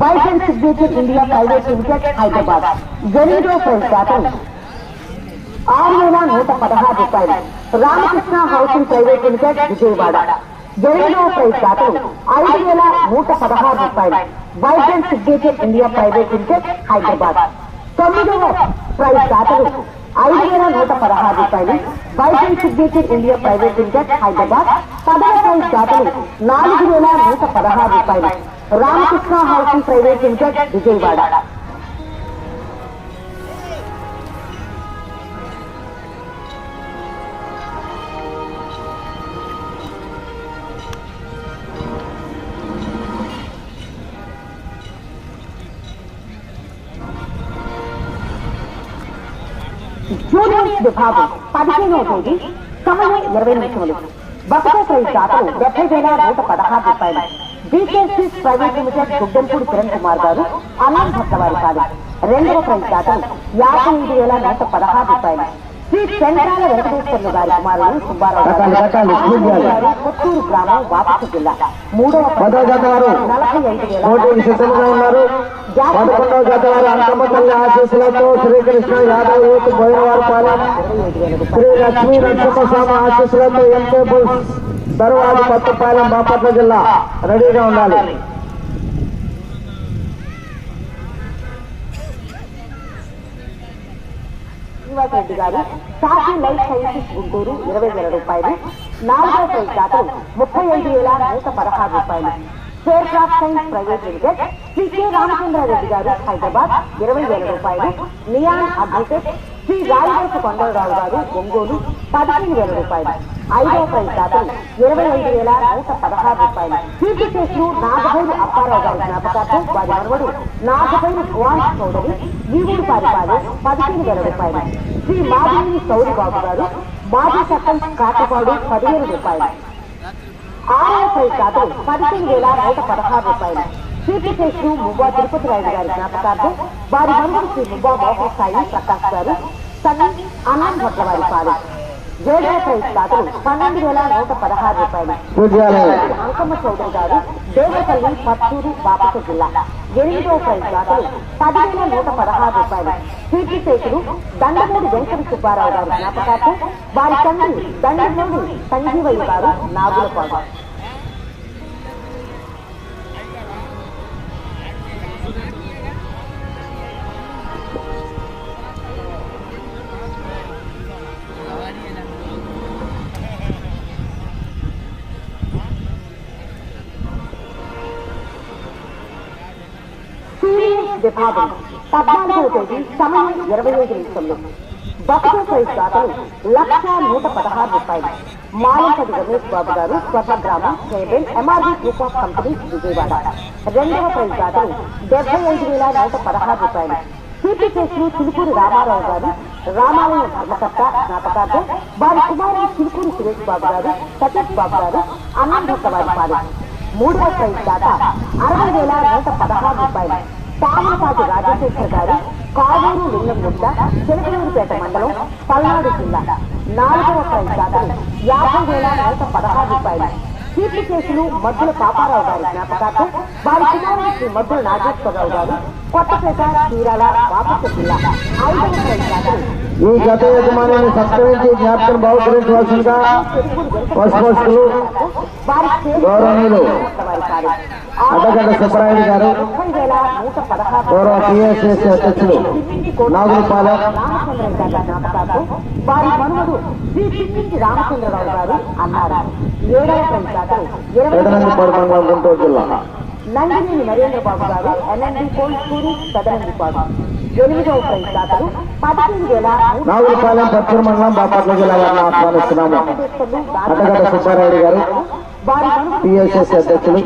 బైసెన్ signature India private limited Hyderabad జెనిడో four శాతం ఆరు వేల నూట పదహారు రూపాయలు Ramakrishna housing private limited Vijayawada జెనిడో five శాతం ఐదు వేల నూట పదహారు రూపాయలు బైసెన్ signature India private limited Hyderabad తొమ్మిదవ ప్రైస్ శాతం ఐదు వేల నూట పదహారు రూపాయలు wifi signature India private limited Hyderabad పదవ ప్రైస్ శాతం నాలుగు వేల నూట పదహారు రూపాయలు Ramakrishna housing private limited Vijayawada juniors విభాగం పదిహేనవ తేదీ సమయం ఇరవై నిమిషములు బతుక ప్రైజ్ దాతలు డెబ్బై వేల నూట పదహారు రూపాయలు BKC private limited Guddampudi Kiran Kumar garu అనాథ భక్తవారి కాదు. రెండవ ప్రైజ్ దాతలు యాభై ఐదు వేల నూట పదహారు రూపాయలు. శ్రీ చంద్రాల వెంకటేశ్వర్లు గారి కుమారుడు సుబ్బారావు గారు కొత్తూరు గ్రామం వాపసు జిల్లా. మూడవ వారు నలభై ఐదు వేల పోటీకి సిద్ధంగా ఉన్నారు. పదకొండవ జత వారు అంకమ్మ తల్లి ఆశీస్సులతో శ్రీకృష్ణ యాదవ్ యూత్ బోయినవారి పాలెం. శ్రీ లక్ష్మీ నరసింహస్వామి ఆశీస్సులతో ఎంకే తరువాత కొత్తపాలెం బాపట్ల జిల్లా రెడీగా ఉండాలి. రెడ్డి గారు సాక్షి లైఫ్ సైన్సెస్ గుంటూరు ఇరవై వేల రూపాయలు నాలుగో ప్రైజ్ దాతలు ముప్పై ఐదు వేల నూట పదహారు రూపాయలు. Share craft science private limited Shri K Ramachandrareddy గారు హైదరాబాద్ ఇరవై వేల రూపాయలు. నియాన్ అడ్వకేట్ శ్రీ రాయవరపు కొండలరావు గారు ఒంగోలు పదిహేను వేల రూపాయలు. ఐదో ప్రైజ్ దాతలు ఇరవై ఐదు వేల నూట పదహారు రూపాయలు. కీర్తి చేసిన నాగభైరు అప్పారావు గారి జ్ఞాపకార్థం వారి మనవడు నాగభైరు భువాన్ చౌదరి వీవుడు పారిపాలె పదిహేను వేల రూపాయలు. శ్రీ మాధవి సౌరి బాబు గారు మాజీ సర్పంచ్ కాకపాడు పదిహేను రూపాయలు. ఆరవ ప్రైజ్ దాతలు పదిహేను వేల నూట పదహారు రూపాయలు. కీర్తి చేసిన మువ్వా తిరుపతి రాయుడు గారి జ్ఞాపకార్థం వారి మనవడు శ్రీ మువ్వా మోహన్ సాయి ప్రకాష్ గారు సన్నీ అన్నం భట్ల వారి పాలు. ఏడవ ప్రైజ్ దాతలు పన్నెండు వేల నూట పదహారు రూపాయలు. అంకమ్మ చౌదరి గారు దేవపల్లి పత్తూరు బాపట్ల జిల్లా. ఎనిమిదవ ప్రైజ్ దాతలు పదివేల నూట పదహారు రూపాయలు. కీర్తిశేషులు దండమూడి వెంకట సుబ్బారావు గారి జ్ఞాపకార్థం వారి తండ్రి దండమూడి సంజీవయ్య గారు నాగులపాడు విభాగం పద్నాలుగవ తేదీ సమయం ఇరవై ఐదు నిమిషంలో. బక్సర్ ప్రైజ్ దాతలు లక్ష నూట పదహారు రూపాయలు. మాలంపటి రమేష్ బాబు గారు స్వర్ణ గ్రామం cable MRB group of company Vijayawada. రెండవ ప్రైజ్ దాతలు డెబ్బై ఐదు వేల నూట పదహారు రూపాయలు. కీర్తి చేసిన చిలుకూరి రామారావు గారు రామాలయ ధర్మకర్త జ్ఞాపకార్థం వారి కుమారుడు చిలుకూరి సురేష్ బాబు గారు సతీష్ బాబు గారు అన్నం భక్త వారి పాలు. మూడవ ప్రైజ్ దాత అరవై వేల నూట పదహారు రూపాయలు. పాములపాటి రాజశేఖర్ గారు కావూరు లింగంగుట్ట చిలకలూరుపేట మండలం పల్నాడు జిల్లా నాలుగవ ప్రైజ్ దాతలు యాభై వేల నూట పదహారు రూపాయలు. కీర్తి కేసులు మద్దుల పాపారావు గారి జ్ఞాపకార్థం వారి కుమారుడు శ్రీ మద్దుల నాగేశ్వరరావు గారు కొత్తపేట చీరాల బాపట్ల ఈ గత యజమానిని సత్కరించి జ్ఞాపకం వారి చేతి గౌరవనీయులు. అడ్డగడ్డ సుబ్బరాయుడు గారు గౌరవ టీఎస్ఎస్ అధ్యక్షులు నాగులపాలెం వారి మనుమడు శ్రీ చిక్కించి రామచంద్రరావు గారు అన్నారు ఏడవ మండలం గుంటూరు జిల్లా నందినేని నరేంద్ర బాబు గారు ఎన్ఎన్డి కోల్పూరి పెదనందిపాడు ఎనిమిదవ ప్రైజ్ దాతలు పదిహేను వేల నాగులపాలెం పచ్చూరు మండలం బాపట్ల జిల్లా వారిని ఆహ్వానిస్తున్నాము. అడ్డగడ్డ సుబ్బారాయుడు గారు టీఎస్ఎస్ అధ్యక్షులు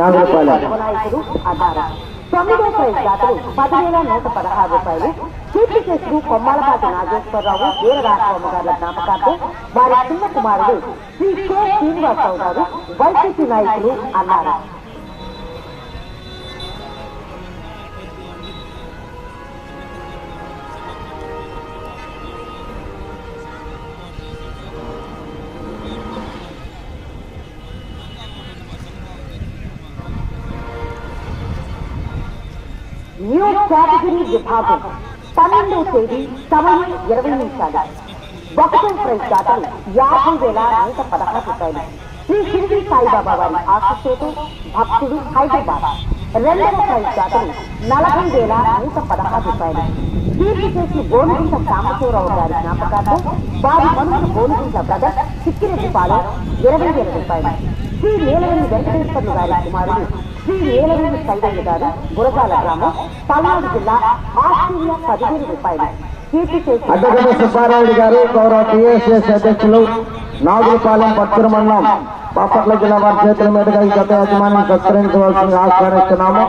నాగులపాలెం. నాయకుడు అన్నారు తొమ్మిదో ప్రైజ్ దాతలు పదివేల నూట పదహారు రూపాయలు. కీర్తి చేసిన కొమ్మాలపాటి నాగేశ్వరరావు వీర రాఘవమ్మ గారి జ్ఞాపకార్థం వారి చిన్న కుమారుడు శ్రీ కె శ్రీనివాసరావు గారు వైసీపీ నాయకులు అన్నారు. కేటగిరీ విభాగం. పన్నెండవ తేదీ సమయం ఇరవై నిమిషాలు. ఒకటో ప్రైజ్ దాటలు యాభై వేల నూట పదహారు రూపాయలు. శ్రీ షిరిడి సాయిబాబా వారి ఆశిస్సుతో భక్తుడు హైదరాబాద్. రెండవ ప్రైజ్ దాటలు నలభై వేల నూట పదహారు రూపాయలు. కీర్తి చేసి గోనుగుంట సాంబశివరావు గారి జ్ఞాపకార్థం వారి మనుషులు గోనుగుంట బ్రదర్ చిక్కిరెడ్డిపాలెం ఇరవై వేల రూపాయలు. శ్రీ నీలవేణి వెంకటేశ్వర్లు గారి కుమారుడు శ్రీ నీలవేణి సైదయ్య గారు గురజాల గ్రామం పల్నాడు జిల్లా ఆస్ట్రేలియా పదిహేను రూపాయలు. అడ్డగడ్డ సుబ్బారాయుడు గారు గౌరవ టీఎస్ఎస్ అధ్యక్షులు నాగులపాలెం పత్తూరు మండలం బాపట్ల జిల్లా వారి చేతుల మీదుగా ఈ గత యజమాని సత్కరించవలసింది ఆహ్వానిస్తున్నాము.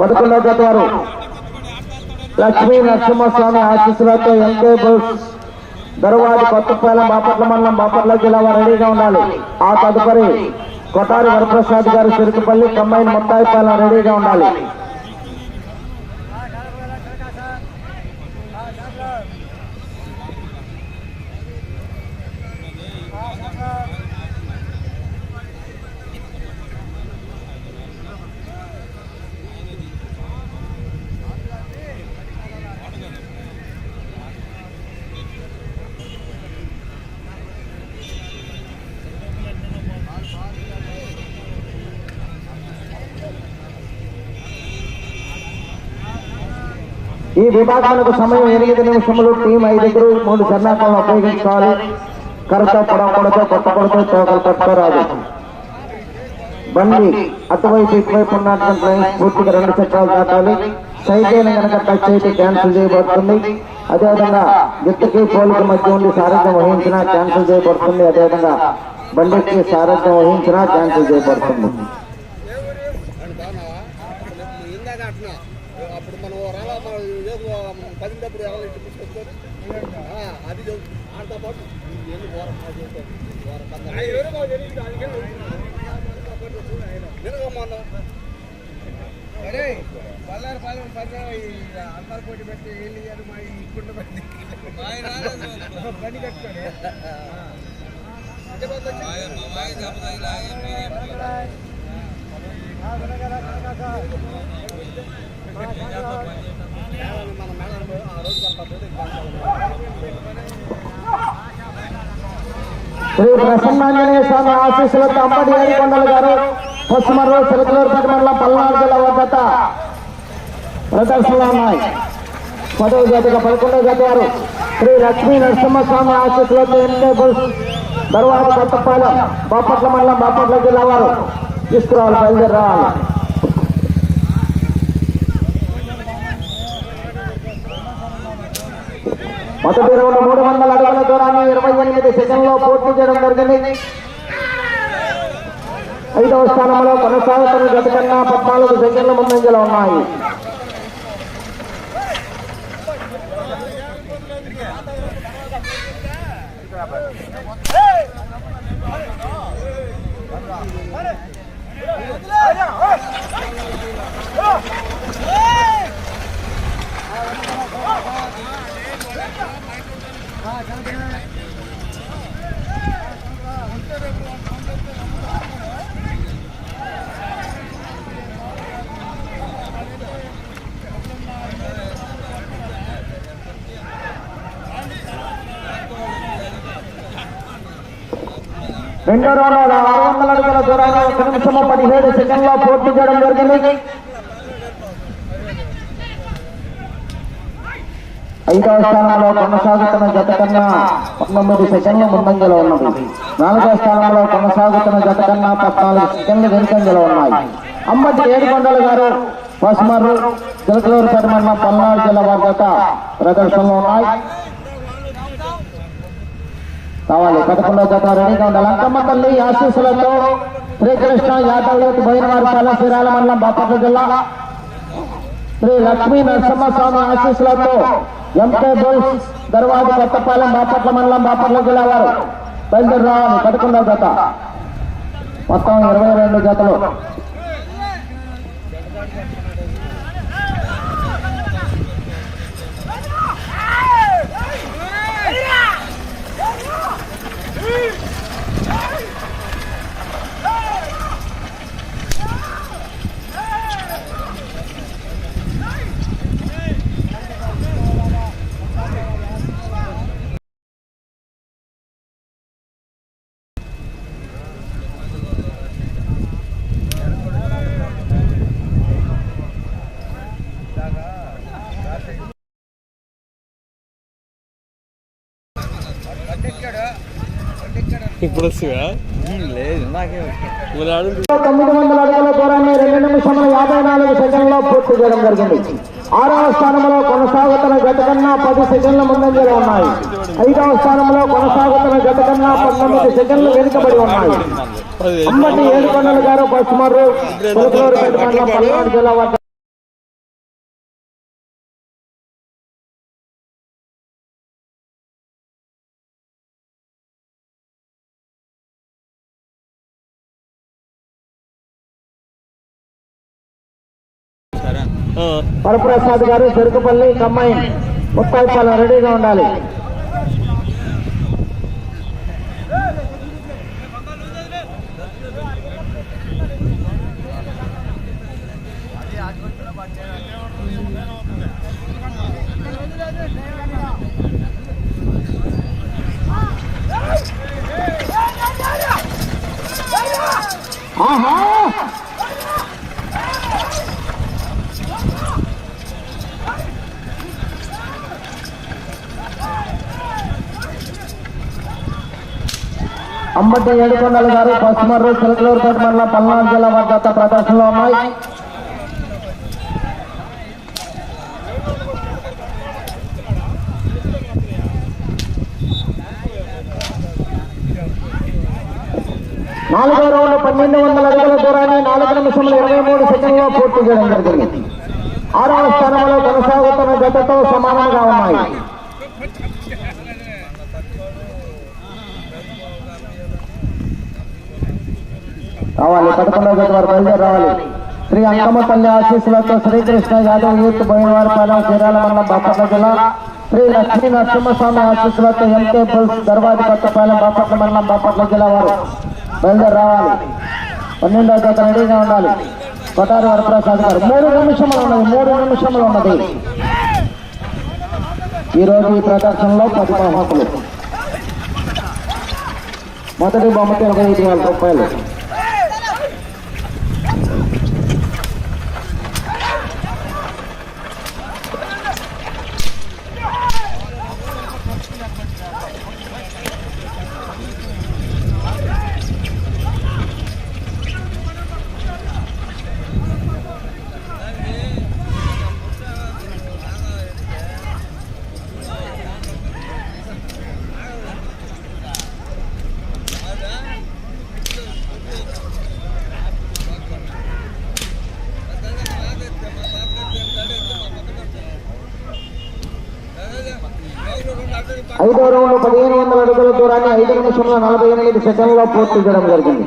పదకొండవ గత వారు లక్ష్మీ నరసింహస్వామి ఆశీస్సులతో ఎంకే బుల్స్ దరువాది కొత్తపాలెం బాపట్ల మండలం బాపట్ల జిల్లా వారు రెడీగా ఉండాలి. ఆ తదుపరి కొటారి వరప్రసాద్ గారు చెరుకుపల్లి కంబైన్ ముత్తాయిపాలెం రెడీగా ఉండాలి. ఈ విభాగాలకు సమయం ఎనిమిది నిమిషములు. టీం ఐదుగురు మూడు సన్నాకాలను ఉపయోగించాలి. కరతో పొడవకూడదు కొట్టకూడదు తోకలు పట్టుకోరాదు. బండి అటువైపు ఇటువైపు ఉన్నటువంటి లైన్స్ పూర్తిగా రెండు చక్రాలు దాటాలి. సైకిల్ కనుక టచ్ అయితే క్యాన్సిల్ చేయబడుతుంది. అదేవిధంగా గిత్తకి పోలికి మధ్య ఉండి సారథ్యం వహించినా క్యాన్సిల్ చేయబడుతుంది. అదేవిధంగా బండికి సారథ్యం వహించినా క్యాన్సిల్ చేయబడుతుంది. అప్పుడు మనం రాలా మనం పదింటప్పుడు ఎలా ఇంటి తీసుకొస్తారు అది ఆడతో పాటు ఎన్ని పోరం వినగమ్మన్న అరే పల్లారు పాలెం పల్లె అందరు పోటీ పెట్టి వీళ్ళు ఇయ్యారు మా ఈ కుండ పెట్టి బండి కట్టుకొని శ్రీ ప్రసన్నాంజనేయ స్వామి ఆశీస్సులతో అంబటి ఏడుకొండలు గారు పశ్చిమరు చిరకలూరుపేట మండలం పల్నాడు జిల్లా వద్ద ప్రదర్శనలు ఉన్నాయి. పదవ జాతిగా పదకొండవ జాతి వారు శ్రీ లక్ష్మీ నరసింహస్వామి ఆశీస్సులతో ఎన్నికై బుల్స్ తర్వాత కొత్తపాలెం బాపట్ల మండలం బాపట్ల జిల్లా వారు తీసుకురావాలి బయలుదేరి రావాలి మొదటి రౌండ్ మూడు వందల అడుగుల దూరాన్ని ఇరవై ఎనిమిది సెకండ్లో పూర్తి చేయడం జరిగింది ఐదవ స్థానంలో కొనసాగుతున్న జత కన్నా పద్నాలుగు సెకండ్ల ముందంజలో ఉన్నాయి రెండో రౌండ్ ఆరు వందల అడుగుల దూరాన్ని ఒక నిమిషము పదిహేడు సెకండ్లో పూర్తి చేయడం జరిగింది ఐదవ స్థానంలో కొనసాగుతున్న జత కన్నా పంతొమ్మిది సెకండ్ల ముందంజలో ఉన్నది. నాలుగవ స్థానంలో కొనసాగుతున్న జత కన్నా పద్నాలుగు సెకండ్లు వెనుకంజలో ఉన్నాయి. అంబటి ఏడుకొండలు గారు పసుమర్రు చిలకలూరుపేట మండలం పల్నాడు జిల్లా వారి జత ప్రదర్శనలో ఉన్నాయి. కావాలి పదకొండవ జత రెడీగా ఉండాలి అంకమ్మ తల్లి ఆశీస్సులతో శ్రీకృష్ణ యాదవ్ యూత్ బోయినవారిపాలెం శ్రీరాల మండలం బాపట్ల జిల్లా. శ్రీ లక్ష్మీ నరసింహస్వామి ఆశీస్సులతో ఎంకే బోల్స్ దర్వాజ కొత్తపాలెం బాపట్ల మండలం బాపట్ల జిల్లా వారు. బయలుదేరి రావాలి పదకొండవ జత. మొత్తం ఇరవై రెండు జతలు. ఇప్పుడు వస్తుందా లేదు తొమ్మిది వందల అడుగుల దూరాన్ని రెండు నిమిషముల యాభై నాలుగు సెకండ్లో పూర్తి చేయడం జరిగింది. ఆరవ స్థానంలో కొనసాగుతున్న గత కన్నా పది సెకండ్ల ముందంజలో ఉన్నాయి. ఐదవ స్థానంలో కొనసాగుతున్న గత కన్నా పంతొమ్మిది సెకండ్లు వెనుకబడి ఉన్నాయి. అమ్మటి ఏడుకొండల గారు పులకలూరుపేట మండలం పల్నాడు జిల్లా వరప్రసాద్ గారు చెరుకుపల్లి కమ్మాయి. ముత్తాయిపాలెం రెడీగా ఉండాలి. ఆహా! అంబటి ఏడుకొండలు గారు పశ్చిమర్రు చిలకలూరుపేట మండలం పల్నాడు జిల్లా వద్ద ప్రదర్శనలో ఉన్నాయి. నాలుగో రౌండ్ పన్నెండు వందల అడుగుల దూరాన్ని నాలుగు నిమిషంలో ఇరవై మూడు సెకండ్లో పూర్తి చేయడం జరిగింది. ఆరవ స్థానంలో కొనసాగుతున్న జతతో సమానంగా ఉన్నాయి. రావాలి పదకొండవ వారు బయలుదేరి రావాలి శ్రీ అంకమ్మ తల్లి ఆశీస్సులతో శ్రీకృష్ణ యాదవ్ యూత్ బోయినవారిపాలెం చీరాల మండలం బాపట్ల జిల్లా. శ్రీ లక్ష్మీ నరసింహస్వామి ఆశీస్సులతో ఎంకే బుల్స్ దర్వాది కొత్తపాలెం బాపట్ల మండలం బాపట్ల జిల్లా వారు బయలుదేరి రావాలి పన్నెండవ జత రెడీగా ఉండాలి. కొటారి వరప్రసాద్ గారు మూడు నిమిషములు ఉన్నది మూడు నిమిషములు ఉన్నది. ఈరోజు ఈ ప్రదర్శనలో పది బహుమతులు. మొదటి బహుమతి ఇరవై ఐదు వేల రూపాయలు ఐదో రౌండ్ పదిహేను వందల అడుగుల దూరాన్ని ఐదు నిమిషంలో నలభై ఎనిమిది సెకండ్లో పూర్తి చేయడం జరిగింది.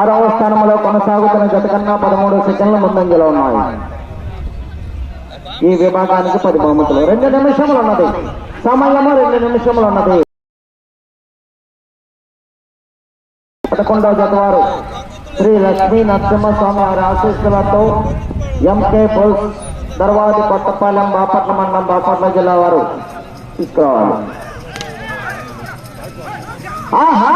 ఆరవ స్థానంలో కొనసాగుతున్న జత కన్నా పదమూడు సెకండ్ల ముందంజలో ఉన్నాయి. ఈ విభాగానికి పది బహుమతులు. రెండు నిమిషములు ఉన్నది. సమయము రెండు నిమిషములు ఉన్నది. పదకొండవ జత వారు శ్రీ లక్ష్మీ నరసింహస్వామి వారి ఆశీస్సులతో ఎంకే పుల్స్ తర్వాతి కొత్తపాలెం బాపట్ల మండలం బాపట్ల జిల్లా వారు తీసుకురావాలి ఆహా!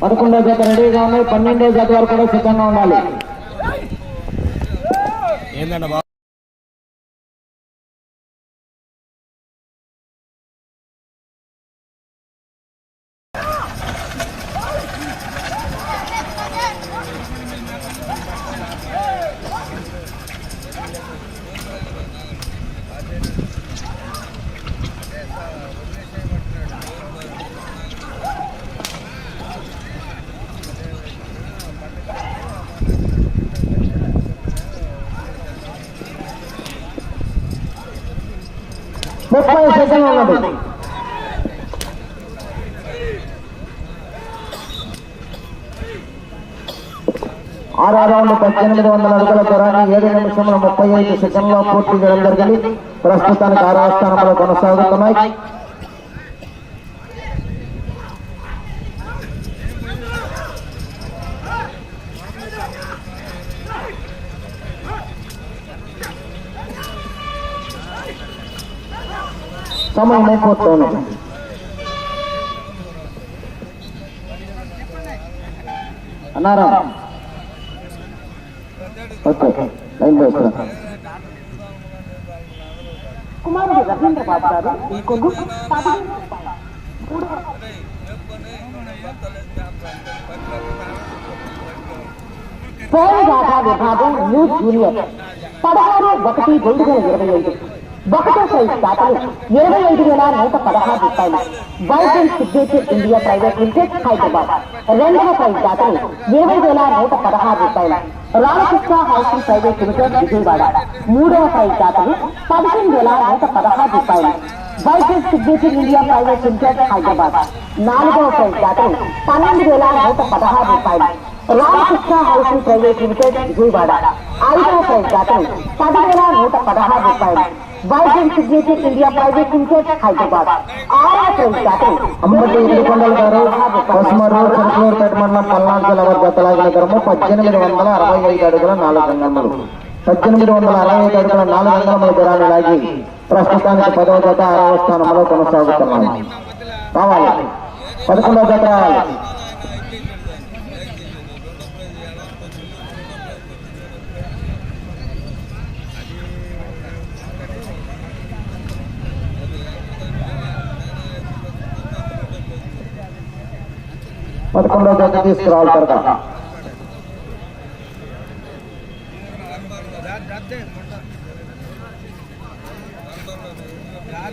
పదకొండో జత రెడీగా ఉన్నాయి పన్నెండో జత వరకు కూడా సిద్ధంగా ఉండాలి. ముప్పై సెకండ్లు ఉన్నది. ఆరో రౌండ్ పద్దెనిమిది వందల అడుగుల దూరాన్ని ఏడు నిమిషముల ముప్పై ఐదు సెకండ్లో పూర్తి చేయడం జరిగింది. ప్రస్తుతానికి ఆరో స్థానంలో కొనసాగుతున్నాయి. సమయం అయిపోతుంది అన్నారా ఓకే లైన్ కుమారుడు రవీంద్ర బాబు గారు ఈ పోలగాథ విభాగం న్యూ జూనియర్. పదహారు ఒకటి రెండు వేల ఇరవై ఐదు. ఒకటో సైజ్ దాతలు ఇరవై ఐదు వేల నూట పదహారు రూపాయలు. Vibrant signature India private limited Hyderabad. రెండవ సైజ్ దాతలు ఇరవై వేల నూట పదహారు రూపాయలు. Ramakrishna housing private limited Vijayawada. మూడవ సైజ్ దాతలు పదిహేను వేల నూట పదహారు రూపాయలు. Vibrant signature India private limited Hyderabad. నాలుగవ సైజ్ దాతలు పన్నెండు వేల నూట పదహారు రూపాయలు. Ramakrishna housing private limited Vijayawada. ఐదవ సైజ్ దాతలు పదివేల నూట పదహారు రూపాయలు. Vizag signature India private limited Hyderabad garu మండలం పల్నాడు జిల్లా పద్దెనిమిది వందల అరవై ఐదు అడుగుల నాలుగు అంగములు. పద్దెనిమిది వందల అరవై ఐదు అడుగుల నాలుగు అంగముల దూరాన్ని లాగి ప్రస్తుతానికి పదవ జత ఆరవ స్థానంలో కొనసాగుతున్నాము రావాలి. పదకొండవ జత. రావాలి పదకొండవ జత తీసుకురావాలి తర్వాత